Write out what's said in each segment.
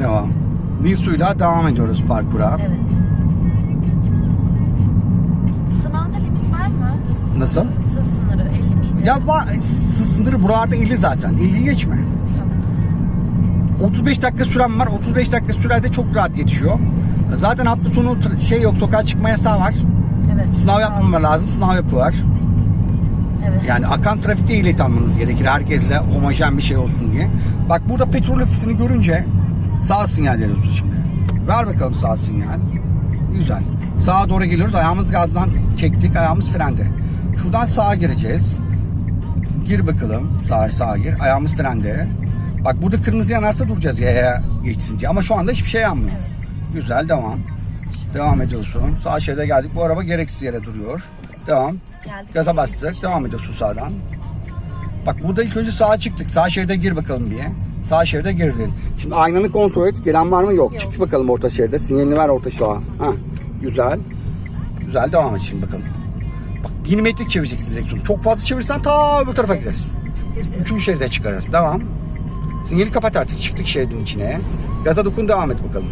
Devam. Nisu'yla devam ediyoruz parkura. Evet. Sınavda limit var mı? Hız, Nasıl? hız sınırı 50 miydi? Ya var, sınırı buralarda 50 zaten. 50'yi geçme. Tamam. 35 dakika süren var. 35 dakika sürede çok rahat yetişiyor. Zaten hafta sonu tr- şey yok, sokağa çıkma yasağı var. Evet. Sınav yapmamalar lazım, sınav yapıyorlar. Evet. Yani akan trafikte ehliyet almanız gerekir. Herkesle homojen bir şey olsun diye. Bak burada petrol ofisini görünce sağ sinyal veriyorsun şimdi. Ver bakalım sağ sinyal. Güzel. Sağa doğru geliyoruz. Ayağımız gazdan çektik. Ayağımız frende. Şuradan sağa gireceğiz. Gir bakalım. Sağa sağa gir. Ayağımız frende. Bak burada kırmızı yanarsa duracağız yaya geçsin diye. Ama şu anda hiçbir şey yanmıyor. Evet. Güzel devam. Devam ediyorsun. Sağ şeride geldik. Bu araba gereksiz yere duruyor. Devam. Geldik. Gaza bastık. Devam ediyorsun sağdan. Bak burada ilk önce sağa çıktık. Sağ şeride gir bakalım diye. Sağ şeride girdin. Şimdi aynanı kontrol et. Gelen var mı? Yok. Yok. Çık bakalım orta şeride. Sinyalini ver orta sağa. Ha. Güzel. Güzel devam et şimdi bakalım. Bak milimetrik çevireceksin direksiyonu. Çok fazla çevirsen ta bu tarafa gideriz. Üçüncü şeride çıkarız. Devam. Sinyali kapat artık. Çıktık şeridin içine. Gaza dokun devam et bakalım.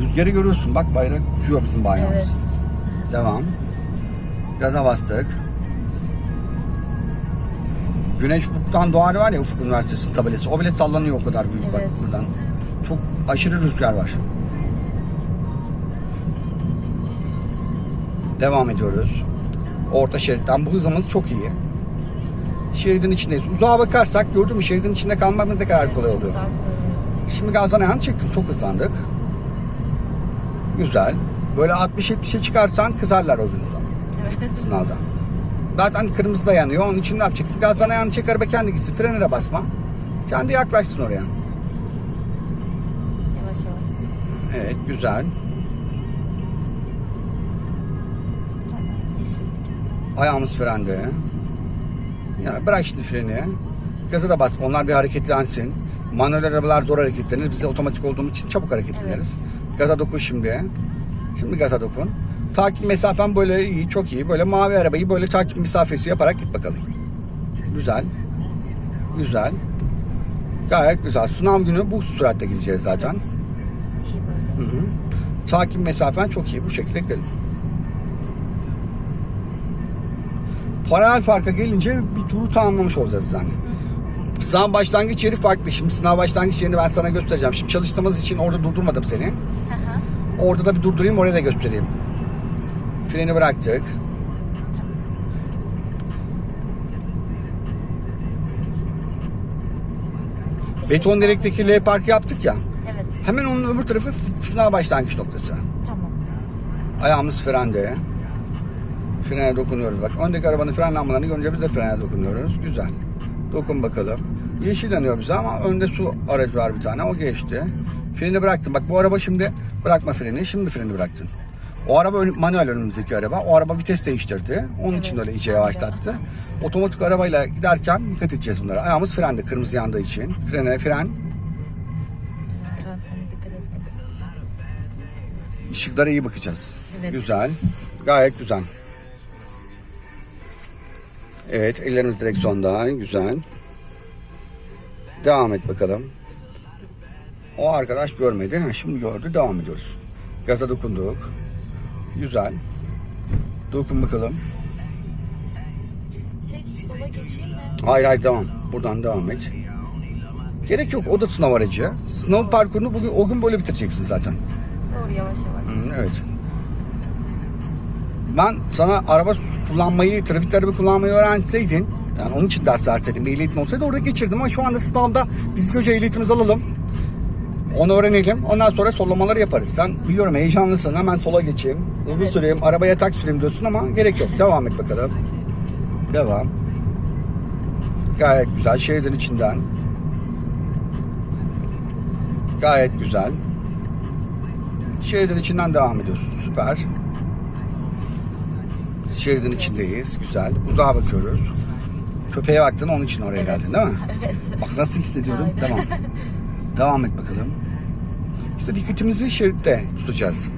Rüzgarı görüyorsun. Bak bayrak uçuyor bizim bayrağımız. Evet. Devam. Gaza bastık. Güneş Ufuk'tan doğar var ya Ufuk Üniversitesi'nin tabelası. O bile sallanıyor o kadar büyük bak Evet. buradan. Çok aşırı rüzgar var. Devam ediyoruz. Orta şeritten bu hızımız çok iyi. Şeridin içindeyiz. Uzağa bakarsak gördün mü şeridin içinde kalmamız ne kadar Evet, kolay oluyor. Şimdi gazdan ayağını çektin. Çok hızlandık. Güzel. Böyle 60-70'e çıkarsan kızarlar o gün o zaman Evet. sınavda. Zaten kırmızı da yanıyor. Onun için ne yapacaksın? Gazdan ayağını çek araba kendi gitsin. Frene de basma. Kendi yaklaşsın oraya. Yavaş yavaş. Evet güzel. Zaten yeşillik. Ayağımız frende. Ya bırak şimdi freni. Gaza da basma. Onlar bir hareketlensin. Manuel arabalar zor hareketlenir. Biz de otomatik olduğumuz için çabuk hareketleniriz. Gaza dokun şimdi. Şimdi gaza dokun. Takip mesafen böyle iyi, çok iyi. Böyle mavi arabayı böyle takip mesafesi yaparak git bakalım. Güzel. Güzel. Gayet güzel. Sınav günü bu süratle gideceğiz zaten. Hı hı. Takip mesafen çok iyi. Bu şekilde gidelim. Paralel farka gelince bir turu tamamlamış olacağız yani. Sınav başlangıç yeri farklı. Şimdi sınav başlangıç yerini ben sana göstereceğim. Şimdi çalıştığımız için orada durdurmadım seni. Orada da bir durdurayım oraya da göstereyim. Freni bıraktık. Beton direkteki L parkı yaptık ya. Evet. Hemen onun öbür tarafı sınav başlangıç noktası. Tamam. Ayağımız frende. Frene dokunuyoruz bak. Öndeki arabanın fren lambalarını görünce biz de frene dokunuyoruz. Güzel. Dokun bakalım. Yeşil yanıyor bize ama önde su aracı var bir tane. O geçti. Freni bıraktım. Bak bu araba şimdi bırakma freni. Şimdi freni bıraktın. O araba manuel önümüzdeki araba. O araba vites değiştirdi. Onun için Evet. öyle iyice yavaşlattı. Otomatik arabayla giderken dikkat edeceğiz bunlara. Ayağımız frende kırmızı yandığı için. Frene fren. Işıklara iyi bakacağız. Evet. Güzel. Gayet güzel. Evet ellerimiz direksiyonda. Güzel. Devam et bakalım. O arkadaş görmedi. Ha, şimdi gördü. Devam ediyoruz. Gaza dokunduk. Güzel. Dokun bakalım. Şey sola geçeyim mi? Hayır hayır devam. Buradan devam et. Gerek yok. O da sınav aracı. Sınav parkurunu bugün o gün böyle bitireceksin zaten. Doğru yavaş yavaş. Hı, Evet. Ben sana araba kullanmayı, trafikte araba kullanmayı öğrenseydin, yani onun için ders verseydim, ehliyetim olsaydı orada geçirdim ama şu anda sınavda biz önce ehliyetimizi alalım. Onu öğrenelim. Ondan sonra sollamaları yaparız. Sen biliyorum heyecanlısın. Hemen sola geçeyim. Hızlı Evet. süreyim. Arabaya tak süreyim diyorsun ama gerek yok. Devam et bakalım. Devam. Gayet güzel. Şeridin içinden. Gayet güzel. Şeridin içinden devam ediyorsun. Süper. Şeridin içindeyiz. Güzel. Uzağa bakıyoruz. Köpeğe baktın onun için oraya geldin değil mi? Evet. Bak nasıl hissediyorum. Aynen. Tamam. Devam et bakalım. İşte dikkatimizi şeritte tutacağız.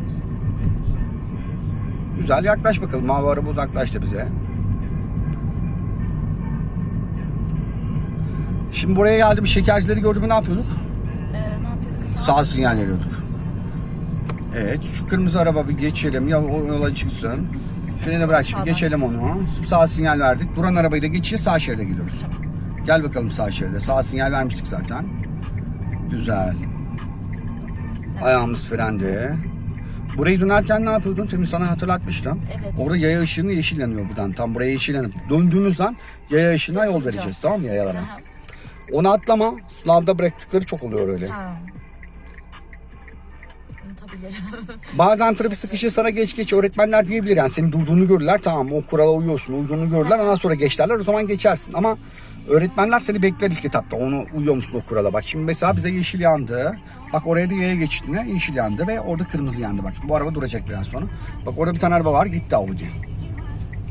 Güzel yaklaş bakalım. Mavi araba uzaklaştı bize. Şimdi buraya geldi bir şekercileri gördüm ne yapıyorduk? Ee, ne yapıyorduk? Sağ sinyal veriyorduk. Evet şu kırmızı araba bir geçelim ya o yola çıksın. Freni bırak şimdi geçelim onu. Sağ sinyal verdik. Duran arabayı da geçiyor sağ şeride gidiyoruz. Gel bakalım sağ şeride. Sağ sinyal vermiştik zaten. Güzel. Ayağımız frende. Burayı dönerken ne yapıyordun? Şimdi sana hatırlatmıştım. Evet. Orada yaya ışığını yeşil yanıyor buradan. Tam buraya yeşil yanıp döndüğümüz an yaya ışığına yol vereceğiz. Tamam mı yayalara? Aha. Onu atlama. Sınavda bıraktıkları çok oluyor öyle. Ha. Bazen trafik sıkışı sana geç geç öğretmenler diyebilir yani senin durduğunu görürler tamam o kurala uyuyorsun uyduğunu görürler ondan sonra geç derler o zaman geçersin ama öğretmenler seni bekler ilk etapta onu uyuyor musun o kurala bak şimdi mesela bize yeşil yandı bak oraya da yaya geçtiğine yeşil yandı ve orada kırmızı yandı bak bu araba duracak biraz sonra bak orada bir tane araba var gitti Audi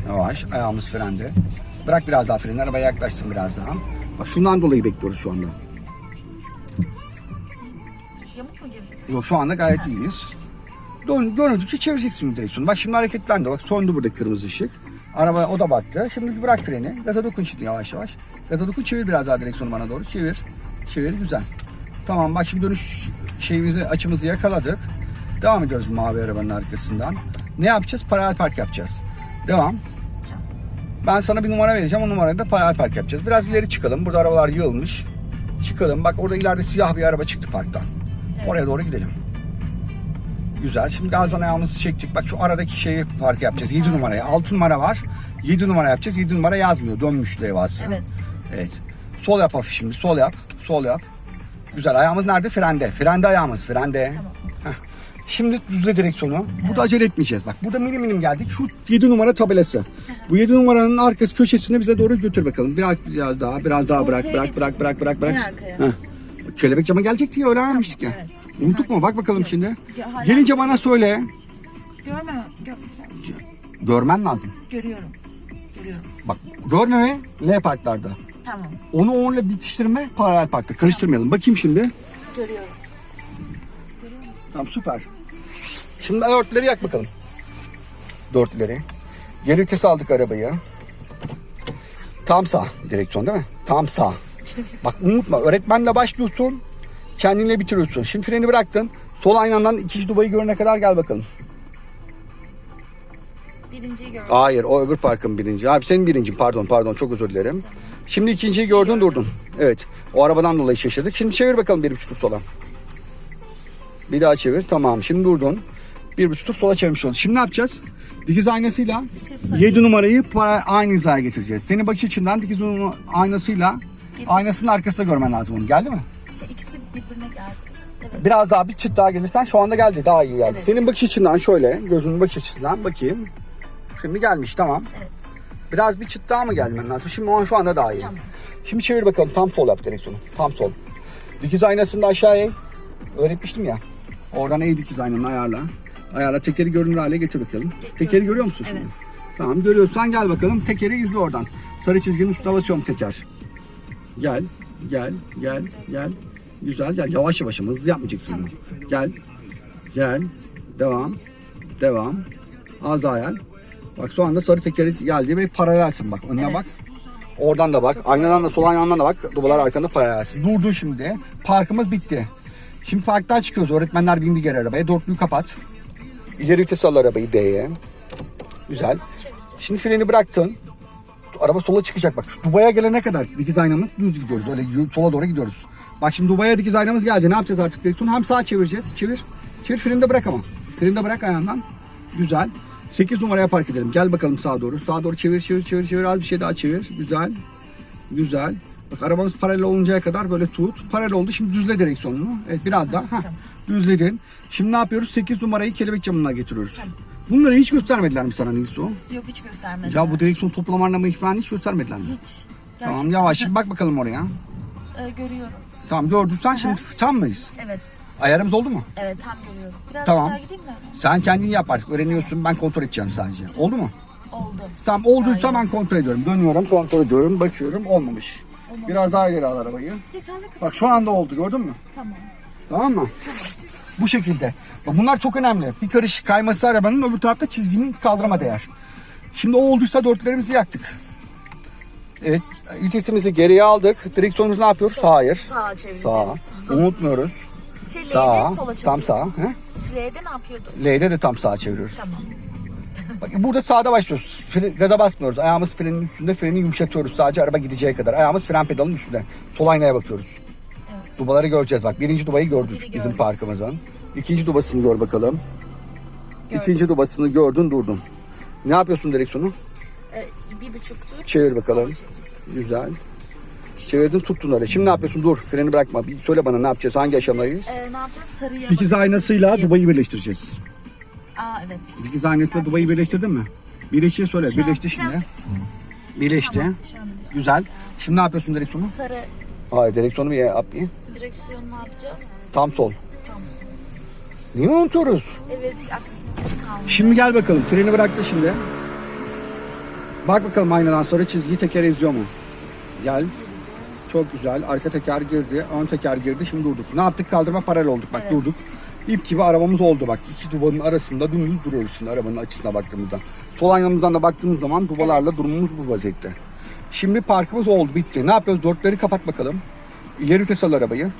yavaş ayağımız frende bırak biraz daha freni arabaya yaklaşsın biraz daha bak şundan dolayı bekliyoruz şu anda Yamuk mu girdi? Yok şu anda gayet iyiyiz. Dön, döndükçe çevireceksin direksiyonu. Bak şimdi hareketlendi. Bak söndü burada kırmızı ışık. Araba o da baktı. Şimdi bırak freni. Gaza dokun şimdi yavaş yavaş. Dokun çevir biraz daha direksiyonu bana doğru. Çevir. Çevir güzel. Tamam bak şimdi dönüş şeyimizi açımızı yakaladık. Devam ediyoruz mavi arabanın arkasından. Ne yapacağız? Paralel park yapacağız. Devam. Ben sana bir numara vereceğim. O numarayla da paralel park yapacağız. Biraz ileri çıkalım. Burada arabalar yığılmış. Çıkalım. Bak orada ileride siyah bir araba çıktı parktan. Evet. Oraya doğru gidelim. Güzel. Şimdi gazdan ayağımızı çektik. Bak şu aradaki şeyi fark yapacağız. 7 numaraya. 6 numara var. 7 numara yapacağız. 7 numara yazmıyor. Dönmüş levhası. Evet. Evet. Sol yap hafif şimdi. Sol yap. Sol yap. Güzel. Ayağımız nerede? Frende. Frende ayağımız. Frende. Heh. Şimdi düzle direksiyonu. Burada acele etmeyeceğiz. Bak burada minim minim geldik. Şu 7 numara tabelası. Bu 7 numaranın arkası köşesine bize doğru götür bakalım. Biraz, biraz daha, biraz daha bırak, bırak, bırak, bırak, bırak, bırak. Heh. Kelebek cama gelecek diye öğrenmiştik ya. evet. Unuttuk mu? Bak bakalım şimdi. Ya hala- Gelince bana söyle. Görme. Gör, Görmen lazım. görüyorum. Görüyorum. Bak görmeme L parklarda. Tamam. Onu onunla bitiştirme paralel parkta. Karıştırmayalım. Bakayım şimdi. Görüyorum. Tamam süper. Şimdi dörtleri yak bakalım. Dörtleri. Geri vites aldık arabayı. Tam sağ direksiyon değil mi? Tam sağ. Bak unutma öğretmenle başlıyorsun. Kendinle bitiriyorsun. Şimdi freni bıraktın. Sol aynandan ikinci dubayı görene kadar gel bakalım. Birinciyi gördüm. Hayır o öbür parkın birinci. Abi senin birincin pardon pardon çok özür dilerim. Şimdi ikinciyi gördün durdun. Evet o arabadan dolayı şaşırdık. Şimdi çevir bakalım bir buçuk tur sola. Bir daha çevir tamam şimdi durdun. Bir buçuk tur sola çevirmiş olduk. Şimdi ne yapacağız? Dikiz aynasıyla Siz sayın. 7 numarayı para aynı hizaya getireceğiz. Seni bakış açından dikiz numa- aynasıyla aynasının arkasında görmen lazım onu. Geldi mi? Şey, ikisi birbirine geldi. Evet. Biraz daha bir çıt daha gelirsen şu anda geldi daha iyi geldi. Senin bakış açından şöyle gözünün bakış açısından bakayım. Şimdi gelmiş tamam. Evet. Biraz bir çıt daha mı gelmen lazım? Şimdi o an şu anda daha iyi. Tamam. Şimdi çevir bakalım. Tam sol yap direksiyonu. Tam sol. Dikiz aynasını da aşağıya. Öğretmiştim ya. Oradan eğ dikiz aynanı ayarla. Ayarla tekeri görünür hale getir bakalım. Tekeri görüyor musun şimdi? Evet. Tamam görüyorsan gel bakalım. Tekeri izle oradan. Sarı çizginin üstüne basıyorum teker. Gel. Gel. Gel. Gel. Güzel gel. Yavaş yavaş ama hızlı yapmayacaksın. bunu. Gel. Gel. Devam. Devam. Az daha gel. Bak şu anda sarı tekeri geldi ve paralelsin bak. Önüne Evet. bak. Oradan da bak. Aynadan da sol aynadan da bak. Dubalar arkanda paralelsin. Durdu şimdi. Parkımız bitti. Şimdi parktan çıkıyoruz. Öğretmenler bindi geri arabaya. Dörtlüyü kapat. İleri vites al arabayı D'ye. Güzel. Şimdi freni bıraktın. Araba sola çıkacak bak. Şu Dubai'ye gelene kadar dikiz aynamız düz gidiyoruz. Öyle sola doğru gidiyoruz. Bak şimdi Dubai'ye dikiz aynamız geldi. Ne yapacağız artık direksiyonu? Hem sağa çevireceğiz. Çevir. Çevir freni de bırak ama. Freni de bırak ayağından. Güzel. 8 numaraya park edelim. Gel bakalım sağa doğru. Sağa doğru çevir çevir çevir çevir. Az bir şey daha çevir. Güzel. Güzel. Bak arabamız paralel oluncaya kadar böyle tut. Paralel oldu. Şimdi düzle direksiyonunu. Evet biraz daha. Heh. Düzledin. Şimdi ne yapıyoruz? 8 numarayı kelebek camına getiriyoruz. Bunları hiç göstermediler mi sana Nilsu? Yok hiç göstermedi. Ya bu direksiyon toplama anlamı falan hiç göstermediler mi? Hiç. Tamam Gerçekten. yavaş şimdi bak bakalım oraya. Ee, görüyorum. Tamam gördün sen şimdi tam mıyız? Evet. Ayarımız oldu mu? Evet tam görüyorum. Biraz Tamam. daha gideyim mi? Sen kendin yap artık öğreniyorsun ben kontrol edeceğim sadece. Oldu mu? Oldu. Tamam olduysa ben kontrol ediyorum. Dönüyorum kontrol ediyorum bakıyorum olmamış. Biraz daha ileri al arabayı. Bir tek sadece Bak şu anda oldu gördün mü? Tamam. Tamam mı? Bu şekilde. Bak bunlar çok önemli. Bir karış kayması arabanın öbür tarafta çizginin kaldırıma değer. Şimdi o olduysa dörtlerimizi yaktık. Evet vitesimizi geriye aldık. Direksiyonumuzu ne yapıyoruz? Hayır. Sağa çevireceğiz. Sağa. Unutmuyoruz. Şey, L'de Sağa. sola Tam sağa. He? L'de ne yapıyordun? L'de de tam sağa çeviriyoruz. Tamam. Bak burada sağda başlıyoruz. Fre- gaza basmıyoruz. Ayağımız frenin üstünde. Freni yumuşatıyoruz. Sadece araba gideceği kadar. Ayağımız fren pedalının üstünde. Sol aynaya bakıyoruz. Evet. Dubaları göreceğiz bak. Birinci dubayı gördük Biri bizim gördüm. parkımızın. İkinci dubasını gör bakalım. Gördüm. İkinci dubasını gördün durdun. Ne yapıyorsun direksiyonu? Ee, bir buçuktur. Çevir bakalım. Güzel. Çevirdin tuttun öyle. Şimdi ne yapıyorsun? Dur freni bırakma. Bir söyle bana ne yapacağız? Hangi aşamadayız? Ee, ne yapacağız? Sarıya Dikiz bakacağız. aynasıyla Sarıya- dubayı birleştireceğiz. Aa evet. Dikiz aynasıyla dubayı birleştirdin mi? Birleşti söyle. Şu an Birleşti şimdi. biraz- Birleşti. Tamam, şu an birleşti. Güzel. Şimdi ne yapıyorsun direksiyonu? Sarı Hayır direksiyonu bir yap bir. direksiyon ne yapacağız? Tam sol. Tamam. Niye unutuyoruz? Evet aklım kaldı. Şimdi gel bakalım. Freni bıraktı şimdi. Bak bakalım aynadan sonra çizgiyi teker eziyor mu? Gel. Çok güzel. Arka teker girdi. Ön teker girdi. Şimdi durduk. Ne yaptık? Kaldırma paralel olduk. Bak Evet. durduk. İp gibi arabamız oldu bak. İki dubanın arasında dümdüz duruyoruz şimdi arabanın açısına baktığımızda. Sol aynamızdan da baktığımız zaman dubalarla durumumuz bu vaziyette. Şimdi parkımız oldu. Bitti. Ne yapıyoruz? Dörtleri kapat bakalım. İleri vites al arabayı.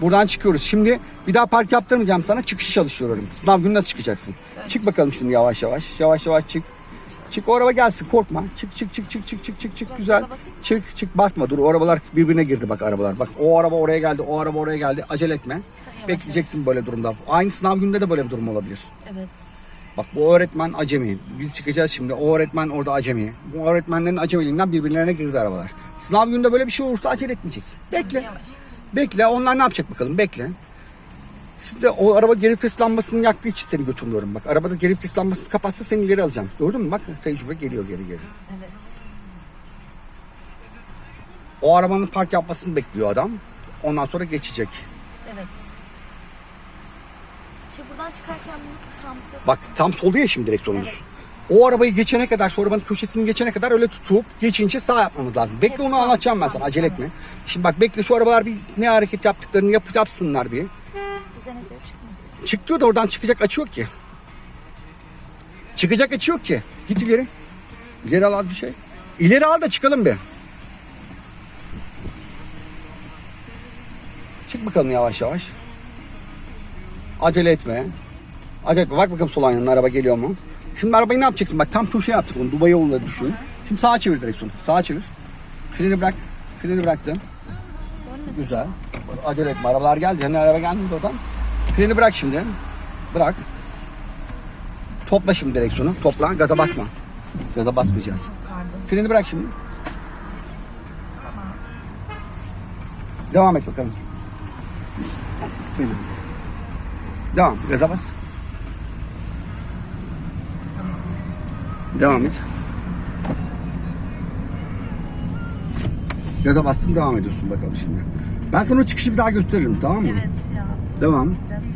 Buradan çıkıyoruz. Şimdi bir daha park yaptırmayacağım sana. Çıkışı çalıştırıyorum. Sınav günü nasıl çıkacaksın? Çık bakalım şimdi yavaş yavaş. Yavaş yavaş çık. Çık o araba gelsin korkma. Çık çık çık çık çık çık çık çık güzel. Çık çık basma dur o arabalar birbirine girdi bak arabalar. Bak o araba oraya geldi o araba oraya geldi acele etme. Bekleyeceksin böyle durumda. Aynı sınav gününde de böyle bir durum olabilir. Evet. Bak bu öğretmen acemi. Biz çıkacağız şimdi. O öğretmen orada acemi. Bu öğretmenlerin acemiliğinden birbirlerine girdi arabalar. Sınav gününde böyle bir şey olursa acele etmeyeceksin. Bekle. Yavaş. Bekle. Onlar ne yapacak bakalım? Bekle. Şimdi o araba geri vites lambasını yaktığı için seni götürmüyorum. Bak arabada geri vites lambasını kapatsa seni ileri alacağım. Gördün mü? Bak tecrübe geliyor geri geri. Evet. O arabanın park yapmasını bekliyor adam. Ondan sonra geçecek. Evet. Şimdi buradan çıkarken bunu tam tut. Bak tam solda ya şimdi direksiyonumuz. Evet. O arabayı geçene kadar, şu arabanın köşesini geçene kadar öyle tutup geçince sağ yapmamız lazım. Bekle Evet, onu sağ, anlatacağım ben sana. Acele etme. Şimdi bak bekle şu arabalar bir ne hareket yaptıklarını yap, yapsınlar bir. Bize ne diyor çıkmadı. Çıktı da oradan çıkacak açı yok ki. Çıkacak açı yok ki. Git ileri. İleri al bir şey. İleri al da çıkalım bir. Çık bakalım yavaş yavaş. Acele etme. Acele etme. Bak bakalım sol ayağının araba geliyor mu? Şimdi arabayı ne yapacaksın? Bak tam köşeye yaptık onu. Dubai yolunda düşün. Şimdi sağa çevir direksiyonu. Sağa çevir. Freni bırak. Freni bıraktım. Güzel. Acele etme. Arabalar geldi. Hani araba gelmedi oradan. Freni bırak şimdi. Bırak. Topla şimdi direksiyonu. Topla. Gaza basma. Gaza basmayacağız. Freni bırak şimdi. Devam et bakalım. Devam. Gaza bas. Devam et. Gaza bastın devam ediyorsun bakalım şimdi. Ben sana o çıkışı bir daha gösteririm tamam mı? Evet ya. Devam. Biraz